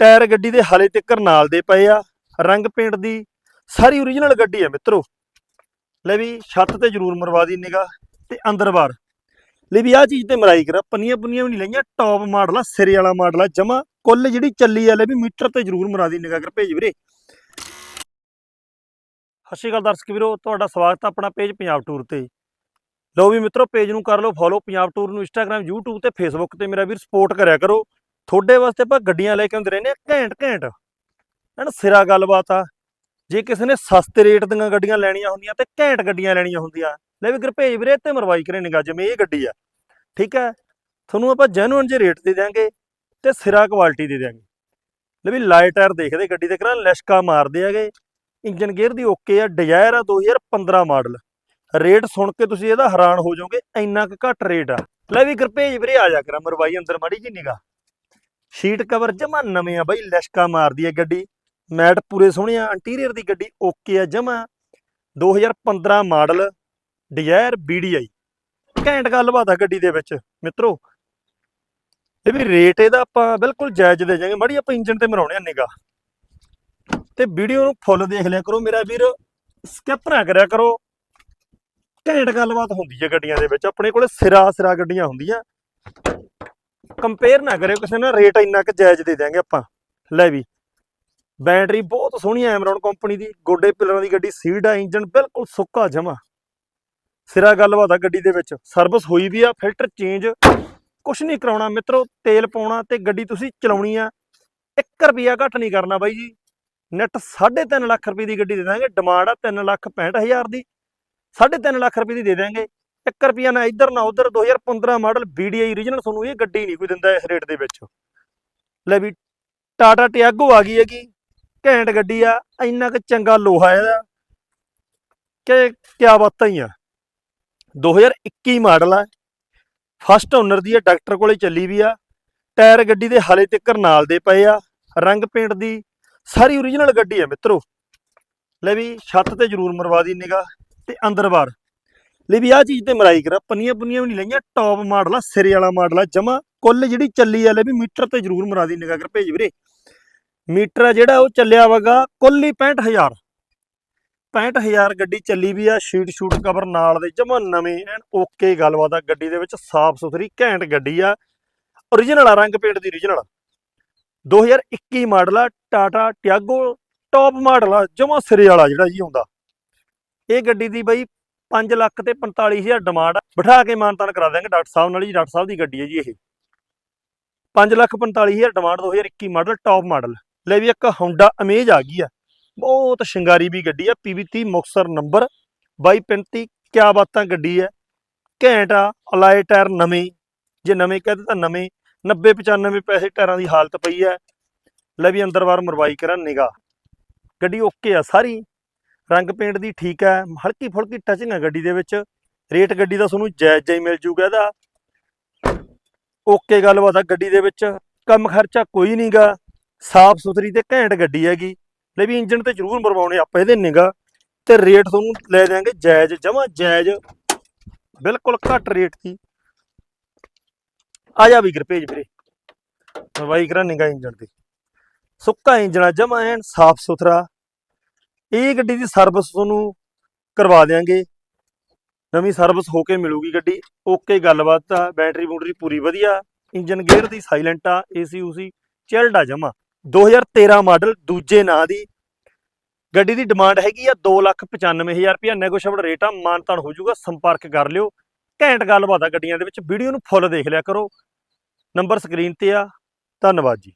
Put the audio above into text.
Tyre ਗੱਡੀ ਦੇ ਹਾਲੇ ਤੱਕ ਨਾਲ ਦੇ ਪਏ ਆ, ਰੰਗ ਪੇਂਟ ਦੀ ਸਾਰੀ ਓਰੀਜਨਲ ਗੱਡੀ ਆ ਮਿੱਤਰੋ। ਲੈ ਵੀ ਛੱਤ ਤੇ ਜ਼ਰੂਰ ਮਰਵਾ ਦੀ ਨਿਗਾ ਤੇ ਅੰਦਰ ਬਾਹਰ ਲੈ ਵੀ ਆ ਚੀਜ਼ ਤੇ ਮਰਾਈ ਕਰਾ, ਪੰਨੀਆਂ ਪੁੰਨੀਆਂ ਵੀ ਨਹੀਂ ਲਈਆਂ ਟੌਪ ਮਾਡਲ ਆ, ਸਿਰੇ ਵਾਲਾ ਮਾਡਲ ਆ, ਜਮਾ ਕੁੱਲ ਜਿਹੜੀ ਚੱਲੀ ਆ, ਲੈ ਵੀ ਮੀਟਰ ਤੇ ਜ਼ਰੂਰ ਮਰਾ ਦੀ ਨਿਗਾ ਕਰ ਭੇਜ ਵੀਰੇ। ਸਤਿ ਸ਼੍ਰੀ ਅਕਾਲ ਦਰਸ਼ਕ ਵੀਰੋ, ਤੁਹਾਡਾ ਸਵਾਗਤ ਹੈ ਆਪਣਾ ਪੇਜ ਪੰਜਾਬ ਟੂਰ ਤੇ। ਲਓ ਵੀ ਮਿੱਤਰੋ, ਪੇਜ ਨੂੰ ਕਰ ਲਓ ਫੋਲੋ ਪੰਜਾਬ ਟੂਰ ਨੂੰ ਇੰਸਟਾਗ੍ਰam YouTube ਤੇ Facebook ਤੇ ਮੇਰਾ ਵੀਰ ਸਪੋਰਟ ਕਰਿਆ ਕਰੋ। ਤੁਹਾਡੇ ਵਾਸਤੇ ਆਪਾਂ ਗੱਡੀਆਂ ਲੈ ਕੇ ਆਉਂਦੇ ਰਹਿੰਦੇ ਆ ਘੈਂਟ ਘੈਂਟ। ਐਨ ਸਿਰਾ ਗੱਲਬਾਤ ਆ। ਜੇ ਕਿਸੇ ਨੇ ਸਸਤੇ ਰੇਟ ਦੀਆਂ ਗੱਡੀਆਂ ਲੈਣੀਆਂ ਹੁੰਦੀਆਂ ਤੇ ਘੈਂਟ ਗੱਡੀਆਂ ਲੈਣੀਆਂ ਹੁੰਦੀਆਂ। ਲੈ ਵੀ ਗੁਰਭੇਜ ਵੀਰੇ ਤੇ ਮਰਵਾਈ ਕਰੇ ਨਿਗਾ ਜਿਵੇਂ ਇਹ ਗੱਡੀ ਆ। ਠੀਕ ਹੈ? ਤੁਹਾਨੂੰ ਆਪਾਂ ਜੈਨੂਇਨ ਜੇ ਰੇਟ ਦੇ ਦਿਆਂਗੇ ਤੇ ਸਿਰਾ ਕੁਆਲਿਟੀ ਦੇ ਦਿਆਂਗੇ। ਲੈ ਵੀ ਲਾਈਟ ਟਾਇਰ ਦੇਖਦੇ ਗੱਡੀ ਦੇ ਕਰਾਂ ਲਿਸ਼ਕਾ ਮਾਰਦੇ ਹੈਗੇ। ਇੰਜਨ ਗੇਅਰ ਦੀ ਓਕੇ ਆ, ਡਿਜ਼ਾਇਰ ਆ 2015 ਮਾਡਲ। ਰੇਟ ਸੁਣ ਕੇ ਤੁਸੀਂ ਇਹਦਾ ਹੈਰਾਨ ਹੋ ਜਾਓਗੇ, ਇੰਨਾ ਕੁ ਘੱਟ ਰੇਟ ਆ। ਲੈ ਵੀ ਗੁਰਭੇਜ ਵੀਰੇ, ਆ ਜਾ ਕਰਾਂ, ਮਰਵਾਈ ਅੰਦਰ ਮਾੜੀ ਜੀ ਨਿਗਾ ਸ਼ੀਟ ਕਵਰ ਜਮਾ ਨਵੇਂ ਆ ਬਾਈ, ਲਿਸ਼ਕਾ ਮਾਰਦੀ ਹੈ ਗੱਡੀ। ਮੈਟ ਪੂਰੇ ਸੋਹਣੇ ਆ ਇੰਟੀਰੀਅਰ ਦੀ ਗੱਡੀ ਓਕੇ ਆ ਜਮਾ। 2015 ਮਾਡਲ ਡਿਜ਼ਾਇਰ BDI ਘੈਂਟ ਗੱਲਬਾਤ ਆ ਗੱਡੀ ਦੇ ਵਿੱਚ, ਮਿੱਤਰੋ। ਇਹ ਵੀ ਰੇਟ ਇਹਦਾ ਆਪਾਂ ਬਿਲਕੁਲ ਜਾਇਜ਼ ਦੇ ਜਾਵਾਂਗੇ। ਮਾੜੀ ਆਪਾਂ ਇੰਜਨ ਤੇ ਮਰਾਉਣੇ ਆ ਨਿਗਾ ਤੇ ਵੀਡੀਓ ਨੂੰ ਫੁੱਲ ਦੇਖ ਲਿਆ ਕਰੋ ਮੇਰਾ ਵੀਰ। ਸਕਿਪ ਨਾ ਕਰਿਆ ਕਰੋ। ਘੈਂਟ ਗੱਲਬਾਤ ਹੁੰਦੀ ਹੈ ਗੱਡੀਆਂ ਦੇ ਵਿੱਚ। ਆਪਣੇ ਕੋਲੇ ਸਿਰਾ ਸਿਰਾ ਗੱਡੀਆਂ ਹੁੰਦੀਆਂ। ਕੰਪੇਅਰ ਨਾ ਕਰਿਓ, ਕਿਸੇ ਨਾਲ ਰੇਟ ਇੰਨਾ ਕੁ ਜਾਇਜ਼ ਦੇ ਦਿਆਂਗੇ ਆਪਾਂ। ਲੈ ਵੀ ਬੈਟਰੀ ਬਹੁਤ ਸੋਹਣੀ ਹੈ ਐਮਰੌਨ ਕੰਪਨੀ ਦੀ, ਗੋਡੇ ਪਿਲਰਾਂ ਦੀ ਗੱਡੀ, ਸੀਡ ਆ ਇੰਜਨ ਬਿਲਕੁਲ ਸੁੱਕਾ ਜਮਾ। ਸਿਰਾ ਗੱਲਬਾਤ ਆ ਗੱਡੀ ਦੇ ਵਿੱਚ ਸਰਵਿਸ ਹੋਈ ਵੀ ਆ ਫਿਲਟਰ ਚੇਂਜ ਕੁਛ ਨਹੀਂ ਕਰਾਉਣਾ ਮਿੱਤਰੋ, ਤੇਲ ਪਾਉਣਾ ਤੇ ਗੱਡੀ ਤੁਸੀਂ ਚਲਾਉਣੀ ਆ। 1 ਰੁਪਿਆ ਘੱਟ ਨਹੀਂ ਕਰਨਾ ਬਾਈ ਜੀ। ਨੈਟ 3.5 ਲੱਖ ਰੁਪਏ ਦੀ ਗੱਡੀ ਦੇ ਦਾਂਗੇ ਡਿਮਾਂਡ ਆ 3 ਲੱਖ 65000 ਦੀ। 3.5 ਲੱਖ ਰੁਪਏ ਦੀ ਦੇ ਦਾਂਗੇ 1 ਰੁਪਿਆ ਨਾ, ਇੱਧਰ ਨਾ ਉੱਧਰ 2015 ਮਾਡਲ BDI ਓਰੀਜਨਲ ਤੁਹਾਨੂੰ ਇਹ ਗੱਡੀ ਨਹੀਂ ਕੋਈ ਦਿੰਦਾ ਇਸ ਰੇਟ ਦੇ ਵਿੱਚ। ਲੈ ਵੀ ਟਾਟਾ ਟਿਆਗੋ ਆ ਗਈ ਹੈਗੀ, ਘੈਂਟ ਗੱਡੀ ਆ, ਇੰਨਾ ਕੁ ਚੰਗਾ ਲੋਹਾ ਇਹਦਾ। ਕਿ ਕਿਆ ਬਾਤਾਂ ਹੀ ਆ। 2021 ਮਾਡਲ ਆ ਫਸਟ ਓਨਰ ਦੀ ਆ ਡਾਕਟਰ ਕੋਲੇ ਚੱਲੀ ਵੀ ਆ। ਟਾਇਰ ਗੱਡੀ ਦੇ ਹਾਲੇ ਤੱਕ ਨਾਲ ਦੇ ਪਏ ਆ, ਰੰਗ ਪੇਂਟ ਦੀ, ਸਾਰੀ ਓਰੀਜਨਲ ਗੱਡੀ ਆ ਮਿੱਤਰੋ। ਲੈ ਵੀ ਛੱਤ ਤੇ ਜ਼ਰੂਰ ਮਰਵਾ ਦੀ ਨਿਗਾ ਤੇ ਅੰਦਰ ਬਾਹਰ ਲੈ ਵੀ ਆ ਚੀਜ਼ ਤੇ ਮਰਾਈ ਕਰਾ। ਪੰਨੀਆਂ ਪੁੰਨੀਆਂ ਵੀ ਨਹੀਂ ਲਈਆਂ ਟੌਪ ਮਾਡਲ ਆ, ਸਿਰੇ ਵਾਲਾ ਮਾਡਲ ਆ, ਜਮਾ ਕੁੱਲ ਜਿਹੜੀ ਚੱਲੀ ਆ ਲੈ ਵੀ ਮੀਟਰ ਤੇ ਜ਼ਰੂਰ ਮਰਾ ਦੀ ਨਿਗਾ ਕਰ ਭੇਜ ਵੀਰੇ। ਮੀਟਰ ਆ ਜਿਹੜਾ ਉਹ ਚੱਲਿਆ ਵਗਾ ਕੁੱਲ ਹੀ 65000 65000 ਗੱਡੀ ਚੱਲੀ ਵੀ ਆ ਸ਼ੀਟ ਸ਼ੂਟ ਕਵਰ ਨਾਲ ਦੇ, ਜਮਾ ਨਵੇਂ ਐਨ ਓਕੇ ਗੱਲਬਾਤ ਆ, ਗੱਡੀ ਦੇ ਵਿੱਚ ਸਾਫ਼ ਸੁਥਰੀ ਘੈਂਟ ਗੱਡੀ ਆ origignal ਆ, ਰੰਗ ਪੇਂਟ ਦੀ origignal 2021 ਮਾਡਲ ਆ ਟਾਟਾ ਟਿਆਗੋ ਟੌਪ ਮਾਡਲ ਆ, ਜਮਾ ਸਿਰੇ ਵਾਲਾ ਜਿਹੜਾ ਜੀ ਹੁੰਦਾ ਇਹ ਗੱਡੀ ਦੀ ਬਈ 5 ਲੱਖ ਤੇ 45000 ਡਿਮਾਂਡ ਬਿਠਾ ਕੇ ਮਾਨਤਾਨ ਕਰਾ ਦਾਂਗੇ ਡਾਕਟਰ ਸਾਹਿਬ ਨਾਲ ਜੀ, ਡਾਕਟਰ ਸਾਹਿਬ ਦੀ ਗੱਡੀ ਹੈ ਜੀ ਇਹ। 5 lakh 45000 demand 2021 model top model. ਲੈ ਵੀ ਇੱਕ Honda ਅਮੇਜ ਆ ਗਈ ਆ। ਬਹੁਤ ਸ਼ਿੰਗਾਰੀ ਵੀ ਗੱਡੀ ਆ PV30 ਮੁਕਸਰ ਨੰਬਰ। 2235 ਕਿਆ ਬਾਤਾਂ ਗੱਡੀ ਹੈ। ਘੈਂਟ ਆ ਅਲਾਈ ਟਾਇਰ ਨਵੇਂ। ਜੇ ਨਵੇਂ ਕਹਦੇ ਤਾਂ ਨਵੇਂ। 90 95 ਪੈਸੇ ਟਾਇਰਾਂ ਦੀ ਹਾਲਤ ਪਈ ਹੈ। ਲੈ ਵੀ ਅੰਦਰ ਵਾਰ ਮਰਵਾਈ ਕਰਾਂ ਨਿਗਾ ਗੱਡੀ ਓਕੇ ਆ ਸਾਰੀ। ਰੰਗ ਪੇਂਟ ਦੀ ਠੀਕ ਹੈ, ਹਲਕੀ ਫੁਲਕੀ ਟਚਿੰਗ ਹੈ ਗੱਡੀ ਦੇ ਵਿੱਚ। ਰੇਟ ਗੱਡੀ ਦਾ ਤੁਹਾਨੂੰ ਜਾਇਜ਼ ਜਾਈ ਮਿਲ ਜੂਗਾ ਇਹਦਾ। ਓਕੇ ਗੱਲਬਾਤ ਆ ਗੱਡੀ ਦੇ ਵਿੱਚ। ਕੰਮ ਖਰਚਾ ਕੋਈ ਨਹੀਂਗਾ ਸਾਫ਼ ਸੁਥਰੀ ਤੇ ਘੈਂਟ ਗੱਡੀ ਹੈਗੀ। ਲੈ ਵੀ ਇੰਜਨ ਤੇ ਜ਼ਰੂਰ ਮਰਵਾਉਣੇ ਆਪਾਂ ਇਹਦੇ ਨਿਗਾ ਤੇ ਰੇਟ ਤੁਹਾਨੂੰ ਲੈ ਦਿਆਂਗੇ ਜਾਇਜ਼, ਜਮਾ ਜਾਇਜ਼। ਬਿਲਕੁਲ ਘੱਟ ਰੇਟ ਦੀ। ਆ ਜਾ ਵੀ ਭੇਜ ਵੀਰੇ। ਵਾਈ ਕਰਾਂ ਨਿਗਾ ਇੰਜਨ ਤੇ ਸੁੱਕਾ ਇੰਜਨ ਜਮਾ ਐਨ ਸਾਫ਼ ਸੁਥਰਾ। ਇਹ ਗੱਡੀ ਦੀ ਸਰਵਿਸ ਤੁਹਾਨੂੰ ਕਰਵਾ ਦਿਆਂਗੇ। ਨਵੀਂ ਸਰਵਿਸ ਹੋ ਕੇ ਮਿਲੂਗੀ ਗੱਡੀ। ਓਕੇ ਗੱਲਬਾਤ ਆ ਬੈਟਰੀ ਬੂਟਰੀ ਪੂਰੀ ਵਧੀਆ। ਇੰਜਨ ਗੇਅਰ ਦੀ ਸਾਇਲੈਂਟ ਆ ਏਸੀ ਉਸੀ ਚਿਲਡ ਆ ਜਮਾ। 2013 ਮਾਡਲ ਦੂਜੇ ਨਾਂ ਦੀ। ਗੱਡੀ ਦੀ ਡਿਮਾਂਡ ਹੈਗੀ ਆ 295000 ਰੁਪਇਆ। ਨੈਗੋਸ਼ੀਏਬਲ ਰੇਟ ਆ, ਮਾਨਤਾਨ ਹੋ ਜਾਊਗਾ, ਸੰਪਰਕ ਕਰ ਲਿਓ। ਘੈਂਟ ਗੱਲਬਾਤ ਆ ਗੱਡੀਆਂ ਦੇ ਵਿੱਚ। ਵੀਡੀਓ ਨੂੰ ਫੁੱਲ ਦੇਖ ਲਿਆ ਕਰੋ। ਨੰਬਰ ਸਕਰੀਨ ਤੇ ਆ। ਧੰਨਵਾਦ ਜੀ।